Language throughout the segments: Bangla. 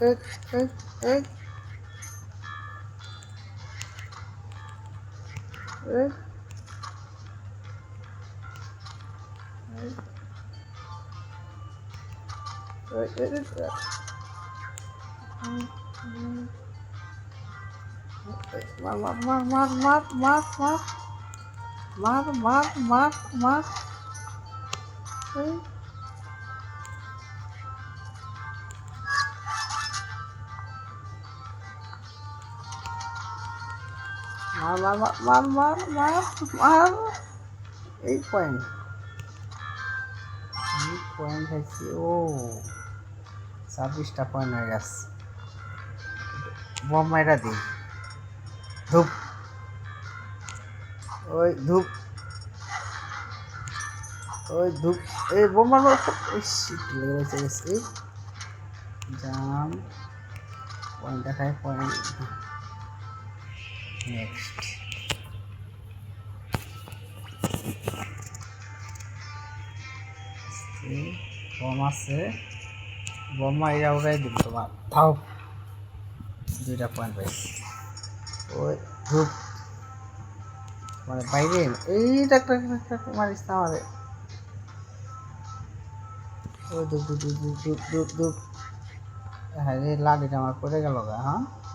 Hop hop hop. Hop. Right, right, right, right. Wah, wah, wah, wah, wah, wah, wah. Wah, wah, wah, wah. Hmm. Mama, mama, mama, mama. Eight point. Eight point হয়েছে ও। ছাব্বিশটা পয়েন্ট হয়ে গেছে। বোমাইরা দিই। ধূপ। ওই ধূপ। ওই ধূপ। এই বোমার লেগেছে জাম। পয়েন্ট দেখায় পয়েন্ট নেক্সট বম আছে। বম উড়াই দিল তোমার। থাও। দুইটা পয়েন্ট পাইছি। ওই, ধূপ। মানে বাইরে একটা একটা মারিস না আমারে। ওই ধূপ ধূপ ধূপ ধূপ ধূপ ধূপ। হ্যাঁ এই লাডিটা আমার পড়ে গেল গা হ্যাঁ?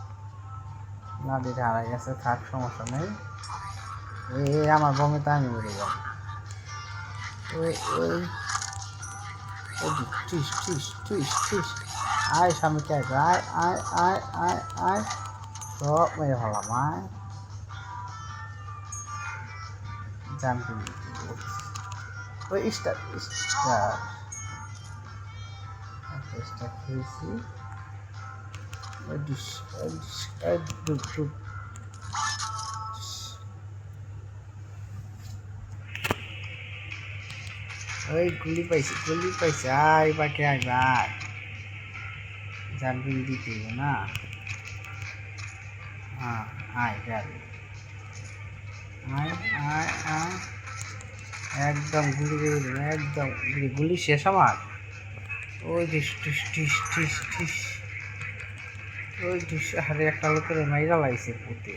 লাডিটা হারাই গেছে, থাক, সমস্যা নেই। এই আমার বমিতে আমি উড়ে যাব। ওই আয় সামনে কে আয় আয় আয় আয় আয় সব মেরে হলাম আয়। ওই, স্টার স্টার। স্টার খেয়েছি। ডিস ওই ডিস ওই ডুব ডুব ওই গুলি পাইছি গুলি পাইছি। আয় বাকে, আয় ভাই জাম্পিং দিতে না। হ্যাঁ আয় গাড়ি আয় আয় আয়। একদম গুলি একদম। গুলি গুলি শেষ আমার। ওই ডিস টিস টিস টিস টিস ওই ডিস হারে একটা লোক করে মাইরা লাইছে পুঁতে।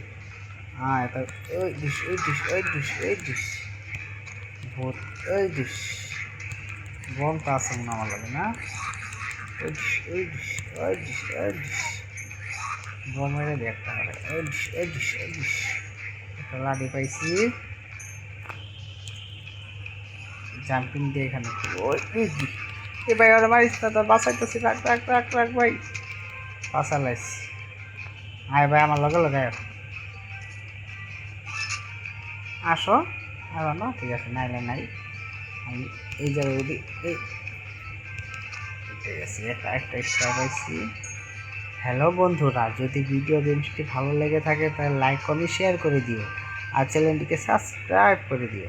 আয়, তা ওই ডিস ওই ডিস ওই ডিস ওই ডিস ভূত, ওই ডিস তো আছে মনে আমার লাগে, না? ওই ডিস ওই ডিস ওই ডিস ওই ডিস বম মেরে একটা হারে। ওই ডিস ওই ডিস ওই ডিস একটা লাডি পাইছি। জাম্পিং দিয়ে এখানে। ওই এ ভাই, ওরা মারিস না, তোর বাঁচাইতেছি। রাখ রাখ রাখ রাখ, ভাই। বাঁচালাইস আয় ভাই, আমার লগে লগে। আসো। আর না ঠিক আছে নাইলে নাই। আমি এই জায়গায় যদি এই। ঠিক আছে, একটা একটা পাইছি। হ্যালো বন্ধুরা, যদি ভিডিও গেমসটি ভালো লেগে থাকে, তাহলে লাইক কমেন্ট শেয়ার করে দিও। আর চ্যানেলটিকে সাবস্ক্রাইব করে দিও।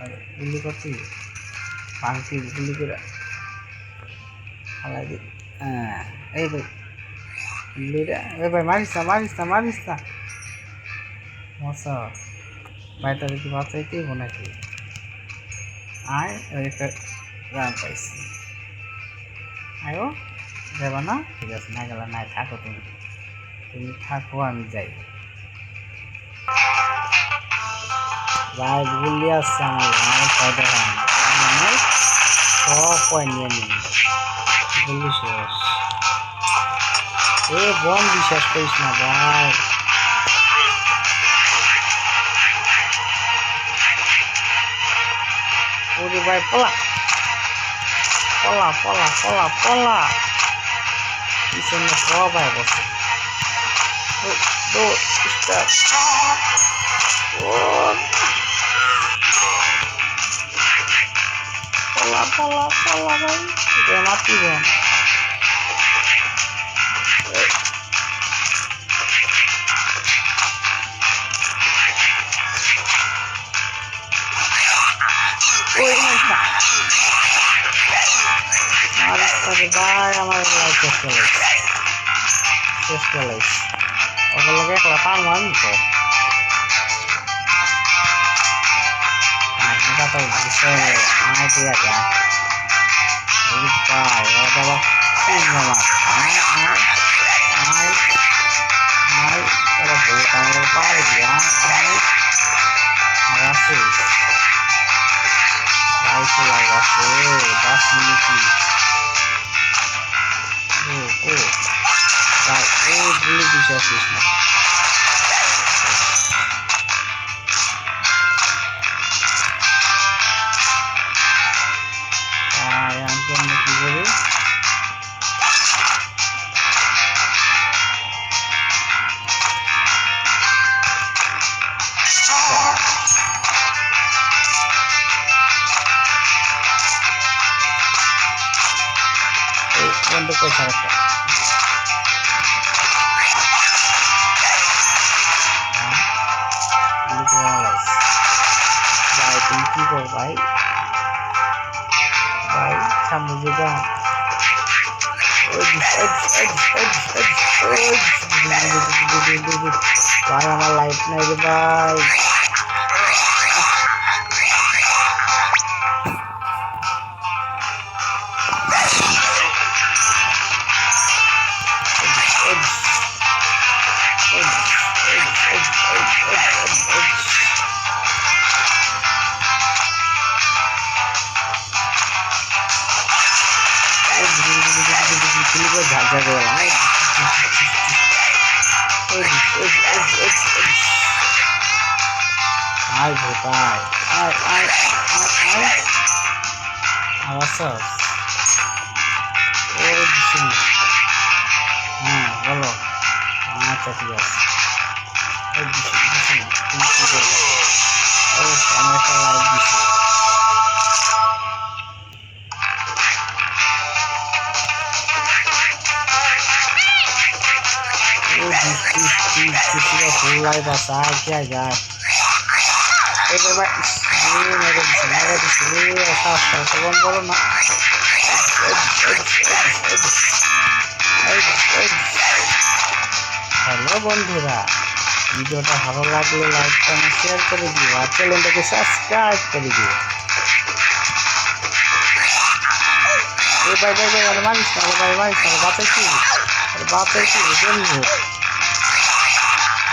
আর করতে পাঙ্কি গুলি করে হ্যাঁ এই ভাই এই ভাই, মারিস না মারিস না মারিস না। মশা। ভাই তাদের কি বাঁচাইতেই নাকি? আয় একটা রান পাইছি। আয়ো, যাবা না? ঠিক আছে, না গেলে নাই, থাকো তুমি। তুমি থাকো, আমি যাই। ভাই গুলি আসছে আমার আমার দেখা মানে Oh, coin yan yun. Delicious. Eh, buwan di siya space na ba? Uri bay pola. Pola, pola, pola, pola. Isa na pola bay bos. Do, do, stop. One. Oke, salah salah kan udah mati gua Woi, mantap. Lagi guys. Guys, Oke, Overlocknya kelihatan mantap. essa edição é agradar. Eita, ela dava fuga lá. Ai, ai, ai, ai. Ela volta, ela para de ai, ai. Ela fez. Vai que lá, ela foi. Dá sim aqui. Meu Deus. Vai, ô, Deus, Jesus, mano. भाई भाई क्या भाई हमारा लाइफ नहीं भाई জাগো আয় ভোতায় আয় আয় আয় আমার সব ও কিছু হ্যাঁ বলো আচ্ছা ঠিক আছে ও কিছু কিছু তুমি কি বলো ও আমি একটা লাইভ দিচ্ছি হ্যালো বন্ধুরা ভিডিওটা ভালো লাগলে লাইক কমেন্ট শেয়ার করে দিও আর চ্যানেলটাকে সাবস্ক্রাইব করে দিও এই ভাই ভাই ভাই আরে কি না ভাই মারিস বাঁচাইছি বাঁচাইছি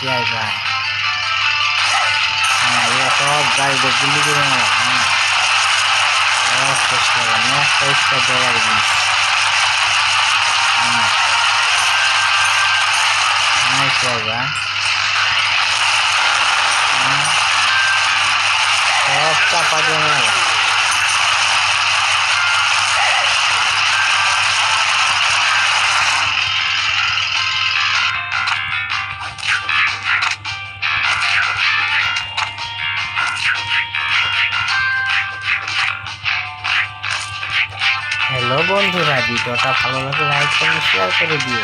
किया हुआ है हाँ ये सब गाड़ी देख दिल्ली के लिए हाँ बहुत खुश कर रहा है तो इसका डॉलर भी हाँ नहीं किया हुआ है চাপা দিয়ে না হ্যালো বন্ধুরা। ভিডিওটা ভালো লাগে লাইক করে শেয়ার করে দিও।